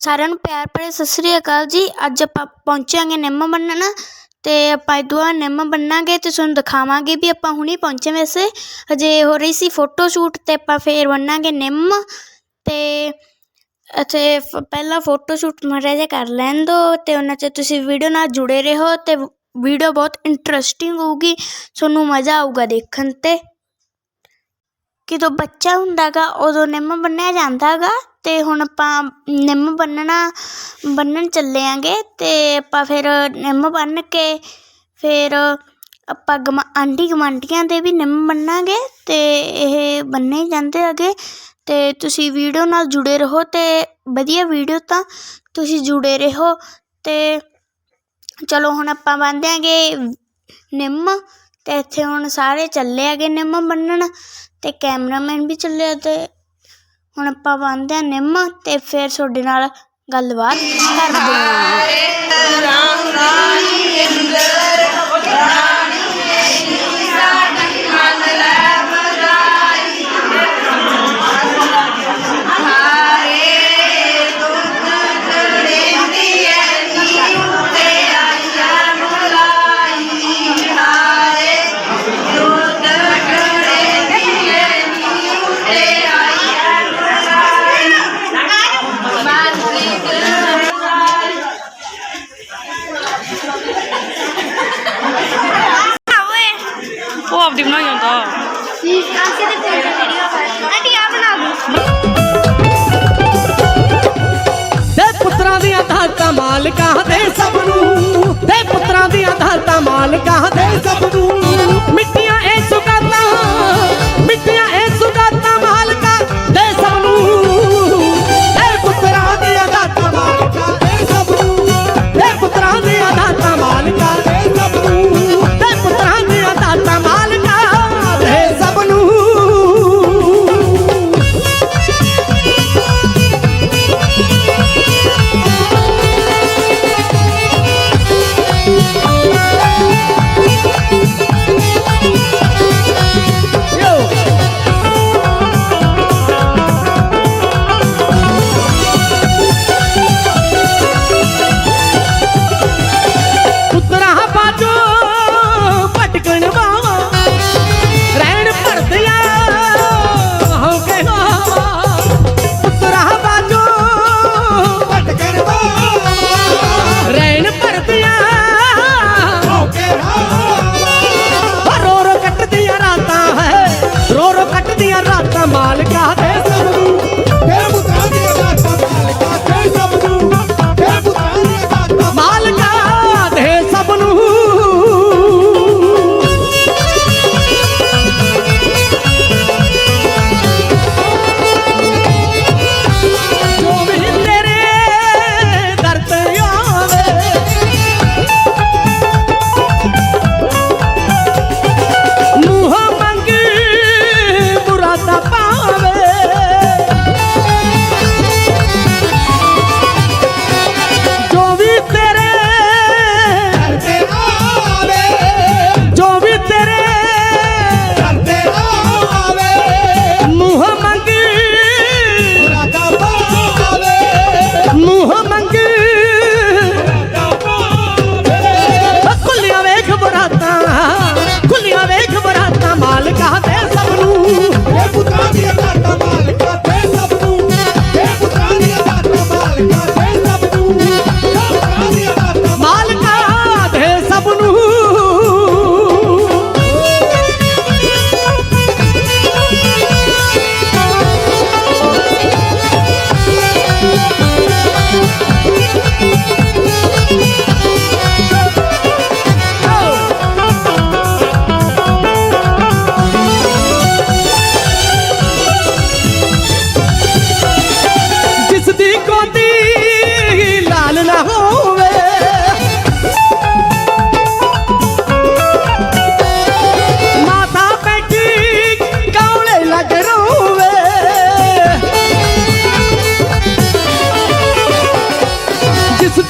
ਸਾਰਿਆਂ ਨੂੰ ਪਿਆਰ ਭਰੇ ਸਤਿ ਸ੍ਰੀ ਅਕਾਲ ਜੀ। ਅੱਜ ਆਪਾਂ ਪਹੁੰਚਾਂਗੇ ਨਿੰਮ ਬੰਨਣ ਤੇ ਆਪਾਂ ਇਦੋਂ ਨਿੰਮ ਬੰਨਾਂਗੇ ਤੇ ਤੁਹਾਨੂੰ ਦਿਖਾਵਾਂਗੇ ਵੀ ਆਪਾਂ ਹੁਣੀ ਪਹੁੰਚੇ ਵੈਸੇ। ਹਜੇ ਹੋ ਰਹੀ ਸੀ ਫੋਟੋ ਸ਼ੂਟ ਤੇ ਆਪਾਂ ਫੇਰ ਬੰਨਾਂਗੇ ਨਿੰਮ ਤੇ ਅਤੇ ਫ- ਪਹਿਲਾਂ ਫੋਟੋ ਸ਼ੂਟ ਮਾੜਾ ਜਿਹਾ ਕਰ ਲੈਣ ਦਿਓ ਤੇ ਉਹਨਾਂ 'ਚ ਤੁਸੀਂ ਵੀਡੀਓ ਨਾਲ ਜੁੜੇ ਰਹੋ ਤੇ ਵੀਡੀਓ ਬਹੁਤ ਇੰਟਰਸਟਿੰਗ ਹੋਊਗੀ, ਤੁਹਾਨੂੰ ਮਜ਼ਾ ਆਊਗਾ ਦੇਖਣ ਤੇ। ਜਦੋਂ ਬੱਚਾ ਹੁੰਦਾਗਾ ਉਦੋਂ ਨਿੰਮ ਬੰਨਿਆ ਜਾਂਦਾਗਾ। ਅਤੇ ਹੁਣ ਆਪਾਂ ਨਿੰਮ ਬੰਨਣਾ, ਬੰਨਣ ਚੱਲੇ ਆਂਗੇ ਅਤੇ ਆਪਾਂ ਫਿਰ ਨਿੰਮ ਬੰਨ੍ਹ ਕੇ ਫਿਰ ਆਪਾਂ ਗਮ, ਆਂਢੀ ਗੁਆਂਢੀਆਂ ਦੇ ਵੀ ਨਿੰਮ ਬੰਨਾਂਗੇ ਅਤੇ ਇਹ ਬੰਨੇ ਜਾਂਦੇ ਹੈਗੇ ਅਤੇ ਤੁਸੀਂ ਵੀਡੀਓ ਨਾਲ ਜੁੜੇ ਰਹੋ ਅਤੇ ਵਧੀਆ ਵੀਡੀਓ ਤਾਂ ਤੁਸੀਂ ਜੁੜੇ ਰਹੋ। ਅਤੇ ਚਲੋ ਹੁਣ ਆਪਾਂ ਬੰਨ੍ਹਦੇ ਦਿਆਂਗੇ ਨਿੰਮ ਅਤੇ ਇੱਥੇ ਹੁਣ ਸਾਰੇ ਚੱਲੇ ਹੈਗੇ ਨਿੰਮ ਬੰਨਣ ਅਤੇ ਕੈਮਰਾਮੈਨ ਵੀ ਚੱਲਿਆ ਅਤੇ ਹੁਣ ਆਪਾਂ ਬੰਨਦੇ ਹਾਂ ਨਿੰਮ ਤੇ ਫਿਰ ਤੁਹਾਡੇ ਨਾਲ ਗੱਲਬਾਤ ਕਰਦੇ ਹਾਂ। ਦੇ ਸਭ ਨੂੰ ਦੇ ਪੁੱਤਰਾਂ ਦੀਆਂ ਧਾਤਾਂ ਮਾਲਕਾਂ ਦੇ ਸਭ ਨੂੰ।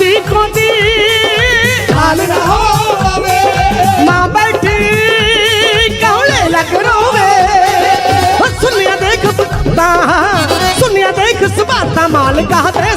ਦੀ ਗੋਦੀ ਲਾਲ ਨਾ ਹੋਵੇ। ਮਾਂ ਬੈਠੀ ਕੌਲੇ ਲੱਗ ਰੋਵੇ। ਸੁਣਿਆ ਦੇਖ ਤਾਂ ਸੁਣਿਆ ਦੇਖ ਸੁਭਾਤਾ ਮਾਲਕਾ ਤੇ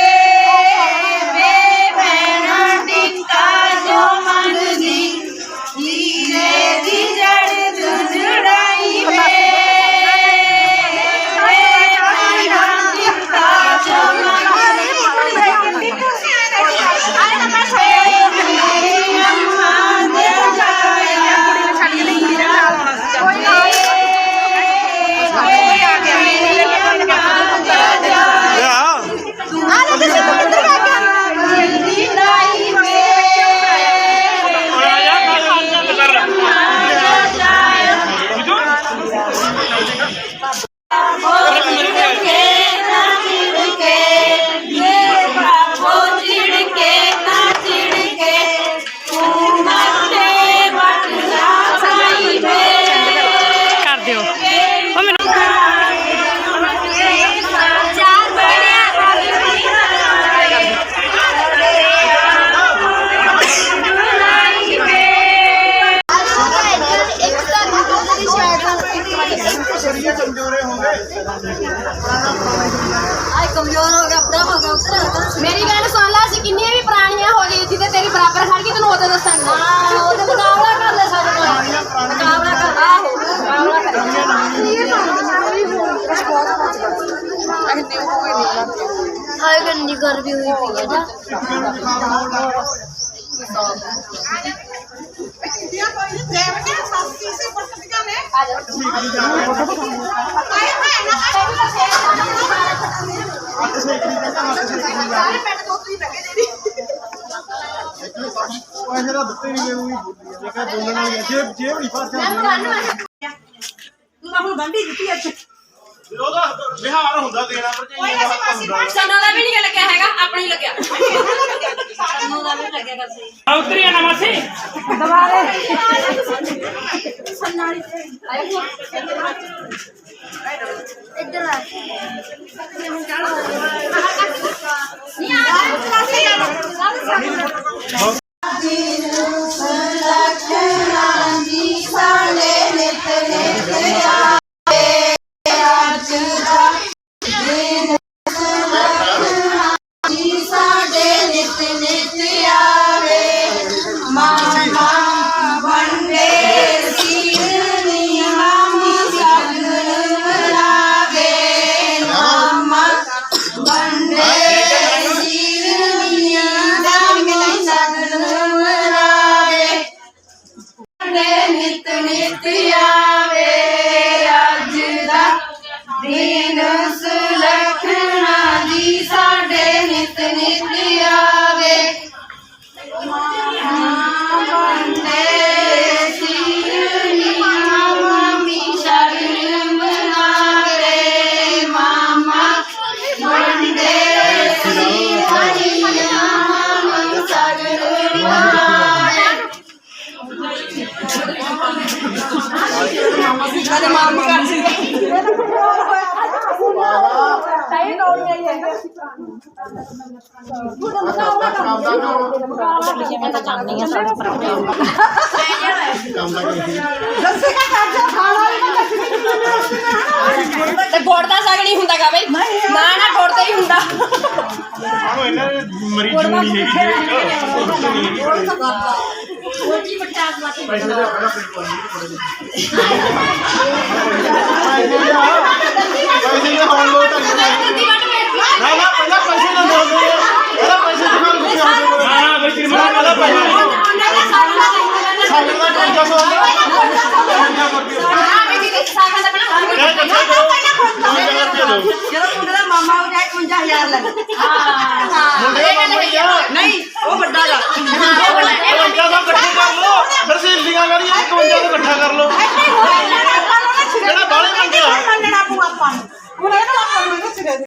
ਸਰੀਏ ਕਮਜ਼ੋਰੇ ਹੋਗੇ ਕਮਜ਼ੋਰ ਹੋ ਗਿਆ ਬੁੜਾ ਹੋ ਗਿਆ ਉੱਤਰ ਮੇਰੀ ਗੱਲ ਸੁਣ ਲੈ ਅਸੀਂ ਕਿੰਨੀਆਂ ਵੀ ਪੁਰਾਣੀਆਂ ਹੋ ਗਈ ਜਿੱਤੇ ਤੇਰੀ ਬਰਾਬਰ ਖੜ ਗਈ ਤੈਨੂੰ ਉਦੋਂ ਦੱਸਾਂਗੇ ਹਾਂ ਉਹਦੇ ਮੁਕਾਬਲਾ ਕਰ ਲੈ ਸਾਡੇ ਨਾਲ ਮੁਕਾਬਲਾ ਕਰ ਆਹੋ ਮੁਕਾਬਲਾ ਹਾਏ ਗੰਦੀ ਗਰਮੀ ਹੋਈ ਪਈ ਹੈ ਜਾ ਉਹ ਇਹ ਜਿਹੜਾ ਦਿੱਤੇ ਨਹੀਂ ਮੈਨੂੰ ਵੀ ਬੋਲੀ ਆ ਕਿ ਬੋਲਣ ਵਾਲੀ ਆ ਨਹੀਂ ਜਾਂਦੀ ਉਹਦਾ ਵਿਹਾਰ ਹੁੰਦਾ ਦੇਣਾ ਪਰ ਜੇ ਇਹ ਹੱਕ ਹੁੰਦਾ ਸਾਨੂੰ ਦਾ ਵੀ ਨਹੀਂ ਲੱਗਿਆ ਹੈਗਾ ਆਪਣੀ ਲੱਗਿਆ। ਸਾਨੂੰ ਦਾ ਵੀ ਲੱਗੇਗਾ ਸਹੀ ਉਤਰੀ ਨਾ ਮਾਸੀ। ਇੱਧਰ ਆ। ਨਿਤ ਤੇ ਗੁੜ ਦਾ ਸਾਗ ਨਹੀਂ ਹੁੰਦਾ ਗਾ ਬਈ। ਨਾ ਨਾ ਗੁੜ ਦਾ ਹੀ ਹੁੰਦਾ। ਆਹੋ ਇਹਨਾਂ ਦੇ ਮਰੀਜ਼ ਨੂੰ ਨਹੀਂ ਹੈਗੀ। ਜੇਬ ਚ ਉਹ ਦਿੱਤੇ ਨਹੀਂ ਹੈਗੀ। ਪੈਸੇ ਦੇ ਆਪਣਾ ਪੇਟ ਪਾਣੀ ਪੈਸੇ ਦੇ ਹੋਣ ਲੋ ਤਾਂ ਨਾ ਨਾ ਪਹਿਲਾਂ ਪੈਸੇ ਨਾ ਦੋ ਦੇ। ਪਹਿਲਾਂ ਪੈਸੇ ਸ਼੍ਰੀ ਮਾਨ ਵਾਲਾ ਭਾਈ। ਸਾਡੇ ਦਾ ਕੋਈ ਜਸਵਾ ਜਦੋਂ ਮੁੰਡੇ ਦਾ ਮਾਮਾ ਹੋ ਜਾਏ 51000 ਲੱਗ ਮੁੰਡੇ ਦਾ ਮਾਮਾ ਯਾਰ ਨਹੀਂ ਉਹ ਵੱਡਾ ਦਾ ਪੰਜਾਂ ਦਾ ਇਕੱਠਾ ਕਰ ਲੋ ਫਿਰ ਸਹੇਲੀਆਂ ਕਰੀਏ 51 ਦਾ ਇਕੱਠਾ ਕਰ ਲੋ ਜਿਹੜਾ ਬਾਲੇ ਮੰਗਿਆ ਮੰਨਣਾ ਪਊ ਆਪਾਂ ਨੂੰ ਹੁਣ ਇਹ ਤਾਂ ਆਪਾਂ ਨੂੰ ਇਹ ਸਿਰੇ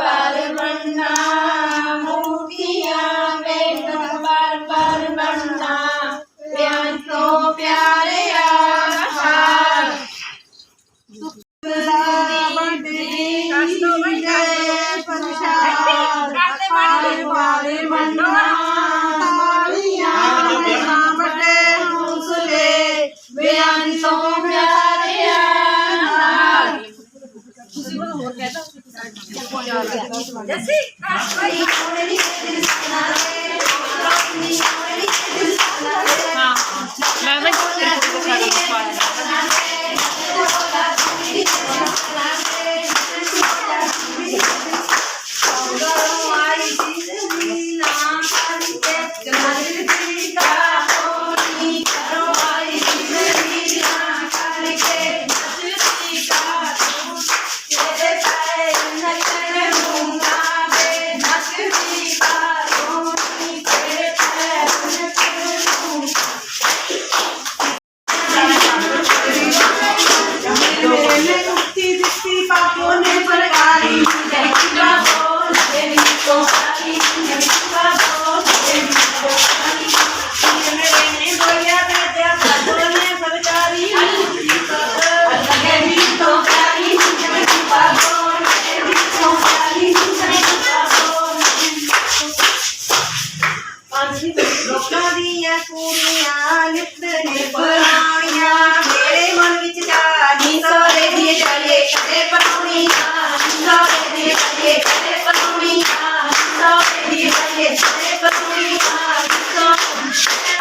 பாரு மன்னா. Yes, see?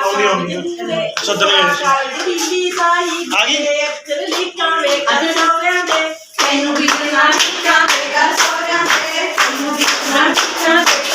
ਆਉਂਦੀ ਆਉਂਦੀ ਸੱਦਣੇ ਆ ਗਈ ਤੈਨੂੰ ਵੀ ਨਾ ਟਿਕਾਵੇ ਕਰ ਸੋਹਰਿਆਂ ਦੇ ਤੈਨੂੰ ਵੀ ਨਾ ਟਿਕਾਵੇ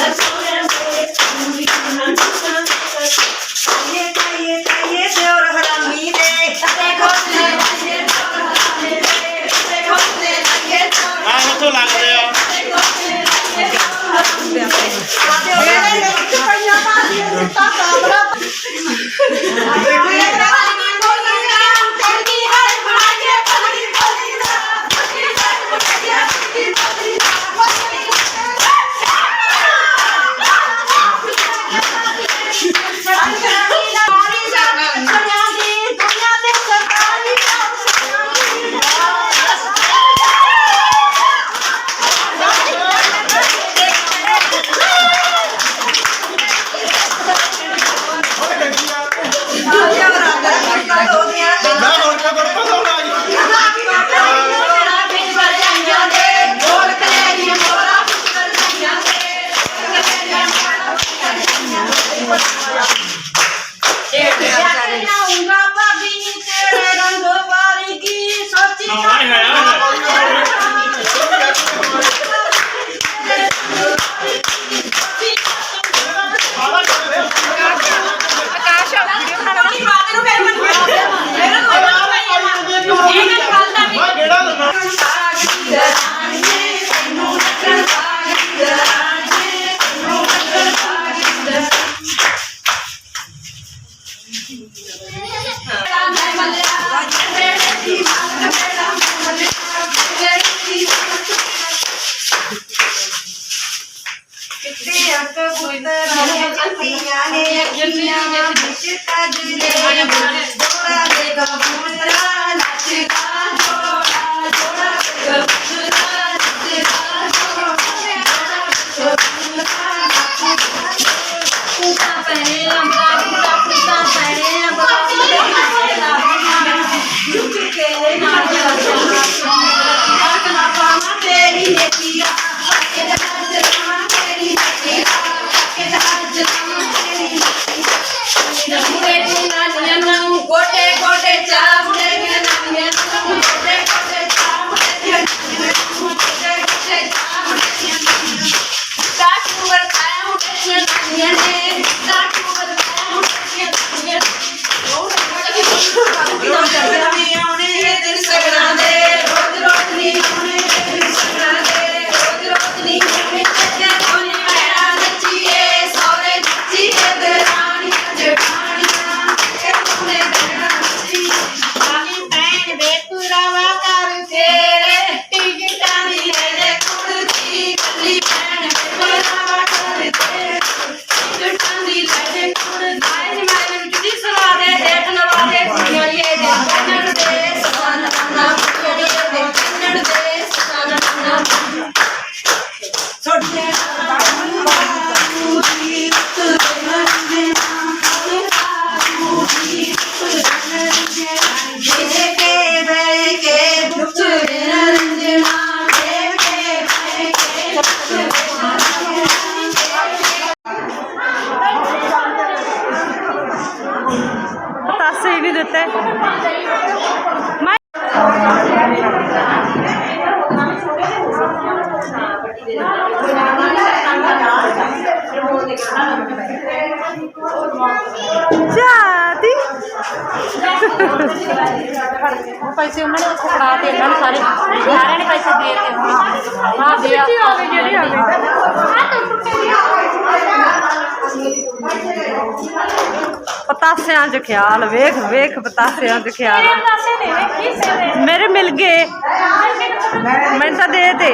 ਫੜਾ ਤੇ ਇਹਨਾਂ ਨੂੰ ਸਾਰੇ ਸਾਰਿਆਂ ਨੇ ਪੈਸੇ ਦੇ ਦਿੱਤੇ। ਹਾਂ ਦੇ ਆ। ਗਏ ਜਿਹੜੀ ਆ ਪਤਾਸਿਆਂ 'ਚ ਖਿਆਲ ਵੇਖ ਵੇਖ ਪਤਾਸਿਆਂ 'ਚ ਖਿਆਲ। ਮੇਰੇ ਮਿਲ ਗਏ। ਮੈਨੂੰ ਤਾਂ ਦੇ ਦੇ।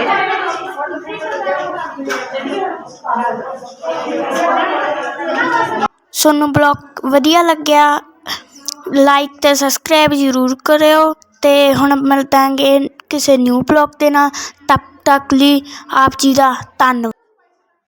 ਤੁਹਾਨੂੰ ਬਲੌਗ ਵਧੀਆ ਲੱਗਿਆ ਲਾਈਕ ਤੇ ਸਬਸਕ੍ਰਾਈਬ ਜ਼ਰੂਰ ਕਰਿਓ। ਅਤੇ ਹੁਣ ਮਿਲਦਾਂਗੇ ਕਿਸੇ ਨਿਊ ਬਲੋਗ ਦੇ ਨਾਲ, ਤਬ ਤੱਕ ਲਈ ਆਪ ਜੀ ਦਾ ਧੰਨਵਾਦ।